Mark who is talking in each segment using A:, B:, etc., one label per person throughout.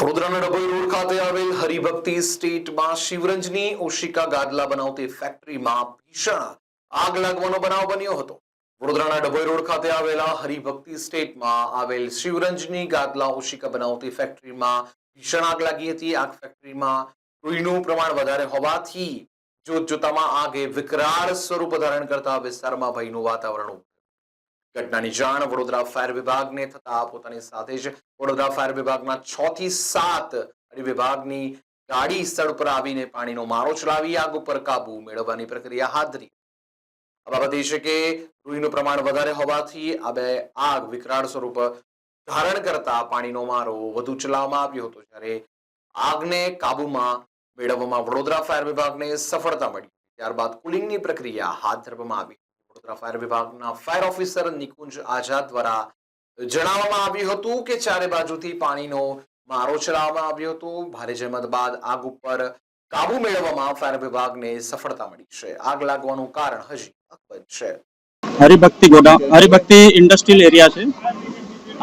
A: વડોદરાના ડભોઈ રોડ ખાતે આવેલ હરિભક્તિ સ્ટેટમાં શિવરંજની ઓશિકા ગાદલા બનાવતી ફેક્ટરીમાં ભીષણ આગ લાગવાનો બનાવ બન્યો હતો. વડોદરાના ડભોઈ રોડ ખાતે આવેલા હરિભક્તિ સ્ટેટમાં આવેલ શિવરંજની ગાદલા ઓશિકા બનાવતી ફેક્ટરીમાં ભીષણ આગ લાગી હતી. આગ ફેક્ટરીમાં રૂઈનું પ્રમાણ વધારે હોવાથી જોત જોતામાં આગે વિકરાળ સ્વરૂપ ધારણ કરતા વિસ્તારમાં ભયનું વાતાવરણ. ઘટનાની જાણ વડોદરા ફાયર વિભાગને થતા પોતાની સાથે જ વડોદરા ફાયર વિભાગના છ થી સાત વિભાગની ગાડી સ્થળ પર આવીને પાણીનો મારો ચલાવી આગ ઉપર કાબુ મેળવવાની પ્રક્રિયા હાથ ધરી. આ બાબત છે કે રૂઈનું પ્રમાણ વધારે હોવાથી આ બે આગ વિકરાળ સ્વરૂપ ધારણ કરતા પાણીનો મારો વધુ ચલાવવામાં આવ્યો હતો જ્યારે આગને કાબુમાં મેળવવામાં વડોદરા ફાયર વિભાગને સફળતા મળી. ત્યારબાદ કુલિંગની પ્રક્રિયા હાથ ધરવામાં આવી. ફાયર વિભાગના ફાયર ઓફિસર નિકુંજ આઝાદ દ્વારા જણાવવામાં આવ્યું હતું કે ચારે બાજુથી પાણીનો મારો ચલાવવામાં આવ્યો હતો. ભારે જહેમત બાદ આગ ઉપર કાબુ મેળવવામાં ફાયર વિભાગને સફળતા મળી છે. આગ લાગવાનું કારણ હજી અકબંધ છે.
B: Haribhakti godown Haribhakti industrial area છે.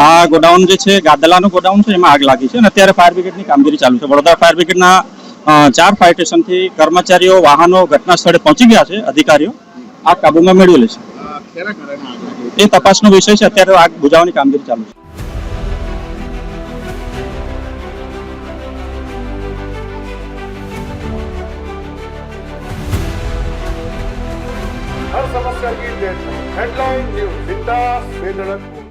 B: આ ગોડાઉન જે છે, ગાદલાનું ગોડાઉન છે, એમાં આગ લાગી છે અને અત્યારે ફાયર બ્રિગેડની કામગીરી ચાલુ છે. વડોદરા ફાયર બ્રિગેડના ચાર ફાયર સ્ટેશનથી કર્મચારીઓ, વાહનો ઘટના સ્થળે પહોંચી ગયા છે, અધિકારીઓ. આગ કાબુમાં મેળવેલી છે એ તપાસનો વિષય છે અત્યારે આગ બુઝાવવાની કામગીરી ચાલુ છે
C: हर समस्या की deadline Headline News Vindas Vedalathpur.